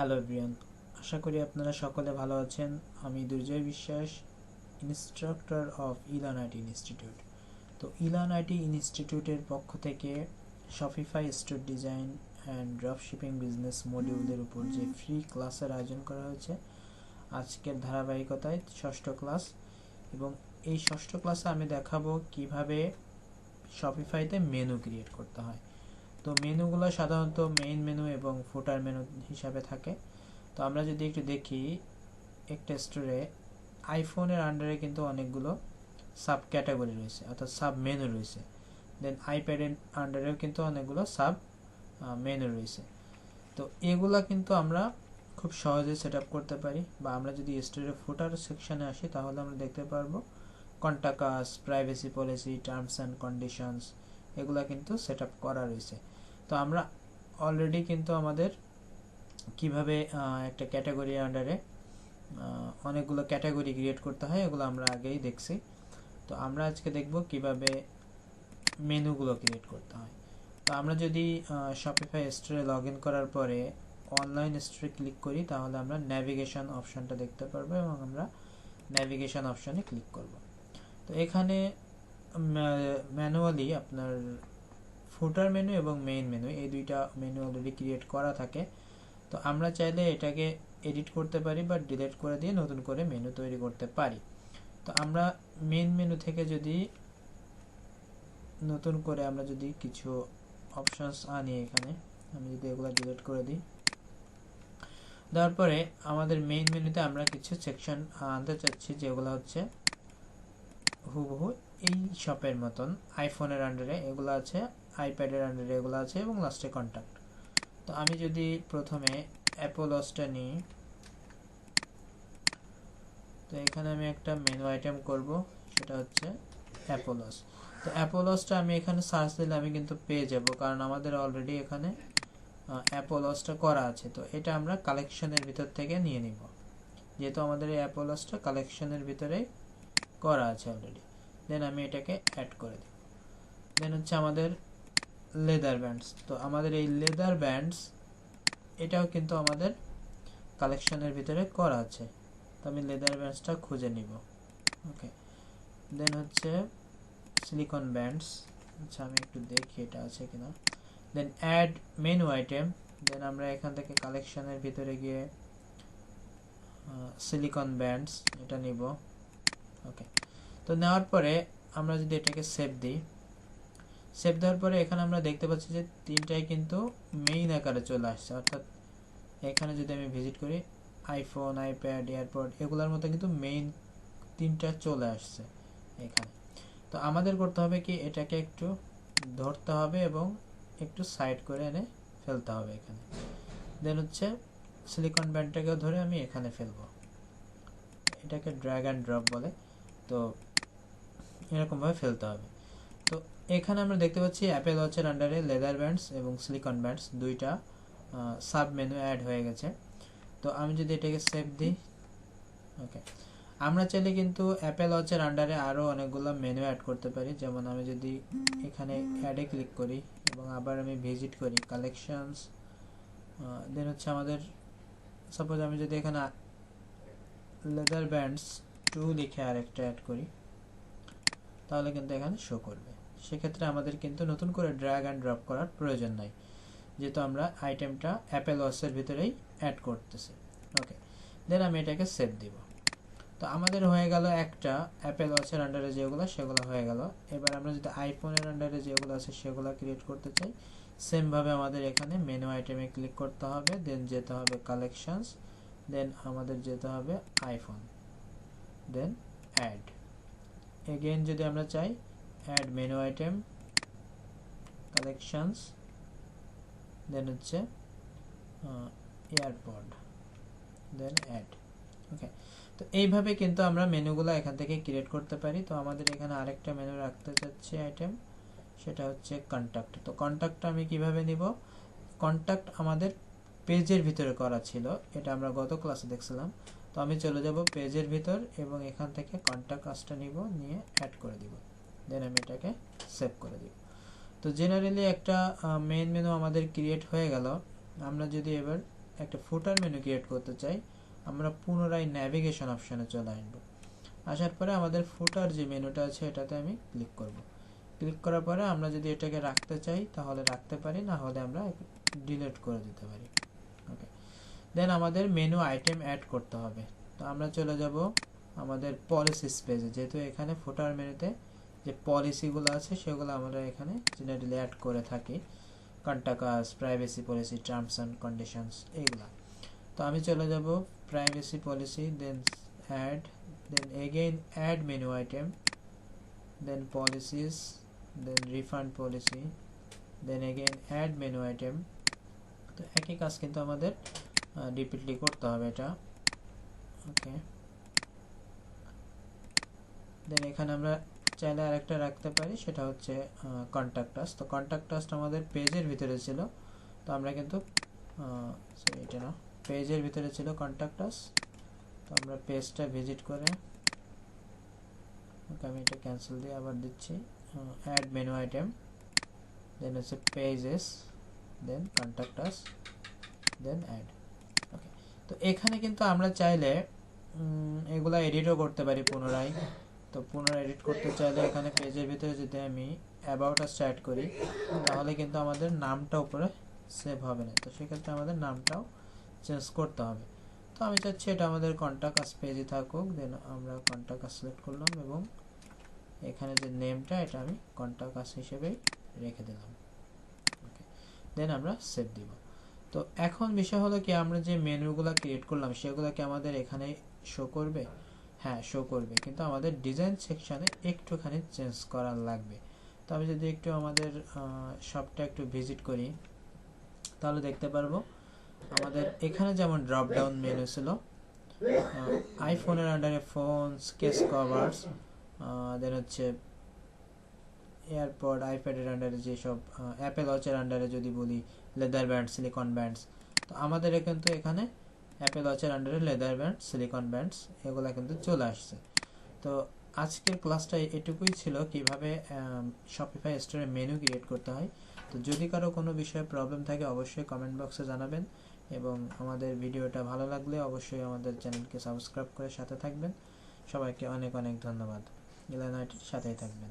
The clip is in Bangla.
হ্যালো এভরিওয়ান আশা করি আপনারা সকলে ভালো আছেন। আমি Durjoy Biswas instructor of Elan IT institute তো ইলান আইটি ইনস্টিটিউটের পক্ষ থেকে Shopify store design and drop shipping business মডিউলের উপর যে ফ্রি ক্লাসের আয়োজন করা হয়েছে, আজকের ধারাবাহিকতায় ষষ্ঠ ক্লাস এবং এই ষষ্ঠ ক্লাসে আমি দেখাবো কীভাবে শপিফাইতে মেনু ক্রিয়েট করতে হয়। তো মেনুগুলো সাধারণত মেইন মেনু এবং ফুটার মেনু হিসাবে থাকে। তো আমরা যদি একটু দেখি, একটা স্টোরে আইফোনের আন্ডারে কিন্তু অনেকগুলো সাব ক্যাটাগরি রয়েছে, অর্থাৎ সাব মেনু রয়েছে। দেন আইপ্যাডের আন্ডারেও কিন্তু অনেকগুলো সাব মেনু রয়েছে। তো এগুলা কিন্তু আমরা খুব সহজে সেট করতে পারি বা আমরা যদি স্টোরের ফুটার সেকশনে আসি, তাহলে আমরা দেখতে পারব contact us privacy policy terms and conditions এগুলা কিন্তু সেট করা রয়েছে। তো আমরা অলরেডি কিন্তু আমাদের কীভাবে একটা ক্যাটাগরি আন্ডারে অনেকগুলো ক্যাটাগরি ক্রিয়েট করতে হয়, এগুলো আমরা আগেই দেখছি। তো আমরা আজকে দেখব কীভাবে মেনুগুলো ক্রিয়েট করতে হয়। তো আমরা যদি শপিফাই স্টোরে লগ ইন করার পরে অনলাইন স্টোরে ক্লিক করি, তাহলে আমরা ন্যাভিগেশন অপশানটা দেখতে পারব এবং আমরা ন্যাভিগেশন অপশানে ক্লিক করব। তো এখানে ম্যানুয়ালি আপনার ফুটার মেনু এবং মেইন মেনু এই দুইটা মেনু অলরেডি ক্রিয়েট করা থাকে। তো আমরা চাইলে এটাকে এডিট করতে পারি বা ডিলিট করে দিয়ে নতুন করে মেনু তৈরি করতে পারি। তো আমরা মেইন মেনু থেকে যদি নতুন করে আমরা যদি কিছু অপশানস আনি এখানে, আমি যদি এগুলো ডিলিট করে দিই। দেওয়ার পরে আমাদের মেইন মেনুতে আমরা কিছু সেকশন আনতে চাচ্ছি যেগুলো হচ্ছে হুবহু এই শপের মতন আইফোনের আন্ডারে এগুলো আছে আইপ্যাডের আন্ডারে এগুলো আছে এবং লাস্টে কন্ট্যাক্ট তো আমি যদি প্রথমে অ্যাপোলসটা নিই, তো এখানে আমি একটা মেনু আইটেম করব, সেটা হচ্ছে অ্যাপোলস তো অ্যাপোলসটা আমি এখানে সার্চ দিলে আমি কিন্তু পেয়ে যাব, কারণ আমাদের অলরেডি এখানে অ্যাপোলসটা করা আছে। তো এটা আমরা কালেকশনের ভিতর থেকে নিয়ে নিব। যেহেতু আমাদের এই অ্যাপোলসটা কালেকশনের ভিতরে করা আছে অলরেডি দেন আমি এটাকে অ্যাড করে দিই। দেন হচ্ছে আমাদের লেদার ব্যান্ডস তো আমাদের এই লেদার ব্যান্ডস এটাও কিন্তু আমাদের কালেকশনের ভিতরে করা আছে। তো আমি লেদার ব্যান্ডসটা খুঁজে নিব। ওকে দেন হচ্ছে সিলিকন ব্যান্ডস আচ্ছা আমি একটু দেখি এটা আছে কিনা। Then add menu item then আমরা এখান থেকে কালেকশনের ভিতরে গিয়ে সিলিকন ব্যান্ডস এটা নিব। ওকে তো নেওয়ার পরে আমরা যদি এটাকে সেভ দিই সেভ দেওয়ার পরে এখানে আমরা দেখতে পাচ্ছি যে তিনটাই কিন্তু মেইন আকারে চলে আসছে। অর্থাৎ এখানে যদি আমি ভিজিট করি আইফোন আইপ্যাড এয়ারপড এগুলোর মতো কিন্তু মেইন তিনটা চলে আসছে এখানে। তো আমাদের করতে হবে কি, এটাকে একটু ধরতে হবে এবং একটু সাইড করে এনে ফেলতে হবে এখানে। দেন হচ্ছে সিলিকন ব্যান্ডটাকেও ধরে আমি এখানে ফেলব। এটাকে ড্র্যাগ অ্যান্ড ড্রপ বলে। তো এরকমভাবে ফেলতে হবে। তো এখানে আমরা দেখতে পাচ্ছি অ্যাপেল ওয়াচের আন্ডারে লেদার ব্যান্ডস এবং সিলিকন ব্যান্ডস দুইটা সাব মেনু অ্যাড হয়ে গেছে। তো আমি যদি এটাকে সেভ দিই, ওকে। আমরা চাইলে কিন্তু অ্যাপেল ওয়াচের আন্ডারে আরও অনেকগুলো মেনু অ্যাড করতে পারি। যেমন আমি যদি এখানে অ্যাডে ক্লিক করি এবং আবার আমি ভিজিট করি কালেকশনস দেন হচ্ছে আমাদের সাপোজ আমি যদি এখানে লেদার ব্যান্ডস টু লিখে আরেকটা অ্যাড করি। তাহলে কিন্তু এখানে শো করবে। সেক্ষেত্রে আমাদের কিন্তু নতুন করে ড্র্যাগ অ্যান্ড ড্রপ করার প্রয়োজন নাই, যেহেতু আমরা আইটেমটা অ্যাপেল ওয়াসের ভিতরেই অ্যাড করতেছি। ওকে দেন আমি এটাকে সেভ দিব। তো আমাদের হয়ে গেল একটা অ্যাপেল ওয়াচের আন্ডারে যেগুলো, সেগুলো হয়ে গেল। এবার আমরা যদি আইফোনের আন্ডারে যেগুলো আছে, সেগুলো ক্রিয়েট করতে চাই সেমভাবে আমাদের এখানে মেনু আইটেমে ক্লিক করতে হবে দেন যেতে হবে কালেকশনস দেন আমাদের যেতে হবে আইফোন দেন অ্যাড এগেইন যদি আমরা চাই add menu item collections then হচ্ছে এয়ারপড দেন অ্যাড ওকে তো এইভাবে কিন্তু আমরা মেনুগুলো এখান থেকে ক্রিয়েট করতে পারি। তো আমাদের এখানে আরেকটা মেনু রাখতে চাচ্ছি আইটেম সেটা হচ্ছে কন্ট্যাক্ট তো কন্ট্যাক্টটা আমি কীভাবে নিব? কন্ট্যাক্ট আমাদের পেজের ভিতরে করা ছিল। এটা আমরা গত ক্লাসে দেখছিলাম। তো আমি চলে যাব পেজের ভিতর এবং এখান থেকে কন্ট্যাক্ট কাজটা নিব, নিয়ে অ্যাড করে দিব। দেন আমি এটাকে সেভ করে দিব। তো জেনারেলি একটা মেইন মেনু আমাদের ক্রিয়েট হয়ে গেল। আমরা যদি এবার একটা ফুটার মেনু ক্রিয়েট করতে চাই, আমরা পুনরায় ন্যাভিগেশন অপশানে চলে আসব। আসার পরে আমাদের ফুটার যে মেনুটা আছে, এটাতে আমি ক্লিক করব। ক্লিক করার পরে আমরা যদি এটাকে রাখতে চাই, তাহলে রাখতে পারি, না হলে আমরা ডিলিট করে দিতে পারি। দেন আমাদের মেনু আইটেম অ্যাড করতে হবে। তো আমরা চলে যাব আমাদের পলিসি পেজে যেহেতু এখানে ফোটার মেনুতে যে পলিসিগুলো আছে, সেগুলো আমরা এখানে জেনারেলি অ্যাড করে থাকি। Contact us privacy policy terms and conditions এইগুলা। তো আমি চলে যাব privacy policy then add then again add menu item then policies then refund policy then again add menu item তো একই কাজ কিন্তু আমাদের রিপিটলি করতে হবে এটা। ওকে দেন এখানে আমরা চাইলে আরেকটা রাখতে পারি, সেটা হচ্ছে কন্ট্যাক্ট টাস তো কন্ট্যাক্ট আমাদের পেজের ভিতরে ছিল। তো আমরা কিন্তু সরি এটা না, পেজের ভিতরে ছিল কন্ট্যাক্ট টাস তো আমরা পেজটা ভিজিট করে, ওকে আমি এটা ক্যান্সেল দিয়ে আবার দিচ্ছি অ্যাড মেনু আইটেম দেন হচ্ছে pages then contact us then add তো এখানে কিন্তু আমরা চাইলে এগুলা এডিটও করতে পারি পুনরায়। তো পুনরায় এডিট করতে চাইলে এখানে পেজের ভিতরে যদি আমি অ্যাবাউট আস অ্যাড করি, তাহলে কিন্তু আমাদের নামটা উপরে সেভ হবে না। তো সেক্ষেত্রে আমাদের নামটাও চেঞ্জ করতে হবে। তো আমি চাচ্ছি এটা আমাদের কন্ট্যাক্ট আস পেজে থাকুক দেন আমরা কন্ট্যাক্ট আস সিলেক্ট করলাম এবং এখানে যে নেমটা এটা আমি কন্ট্যাক্ট আস হিসেবেই রেখে দিলাম। দেন আমরা সেভ দিব। তো এখন বিষয় হলো কি, আমরা যে মেনুগুলো ক্রিয়েট করলাম, সেগুলো কি আমাদের এখানে শো করবে? হ্যাঁ শো করবে, কিন্তু আমাদের ডিজাইন সেকশানে একটুখানি চেঞ্জ করা লাগবে। তো আমি যদি একটু আমাদের শপটা একটু ভিজিট করি, তাহলে দেখতে পারব, আমাদের এখানে যেমন ড্রপ ডাউন মেনু ছিল আইফোনের আন্ডারে ফোনস কেস কভার্স দেন হচ্ছে এয়ারপড, আইপ্যাডের আন্ডারে যেসব অ্যাপেল ওয়াচের আন্ডারে যদি বলি লেদার ব্যান্ড সিলিকন ব্যান্ডস তো আমাদের কিন্তু এখানে অ্যাপেল ওয়াচের আন্ডারে লেদার ব্যান্ড সিলিকন ব্যান্ডস এগুলো কিন্তু চলে আসছে। তো আজকের ক্লাসটা এটুকুই ছিল কীভাবে শপিফাই স্টোরে মেনু ক্রিয়েট করতে হয়। তো যদি কারও কোনো বিষয়ে প্রবলেম থাকে, অবশ্যই কমেন্ট বক্সে জানাবেন এবং আমাদের ভিডিওটা ভালো লাগলে অবশ্যই আমাদের চ্যানেলকে সাবস্ক্রাইব করে সাথে থাকবেন। সবাইকে অনেক অনেক ধন্যবাদ। ইলানাইটের সাথেই থাকবেন।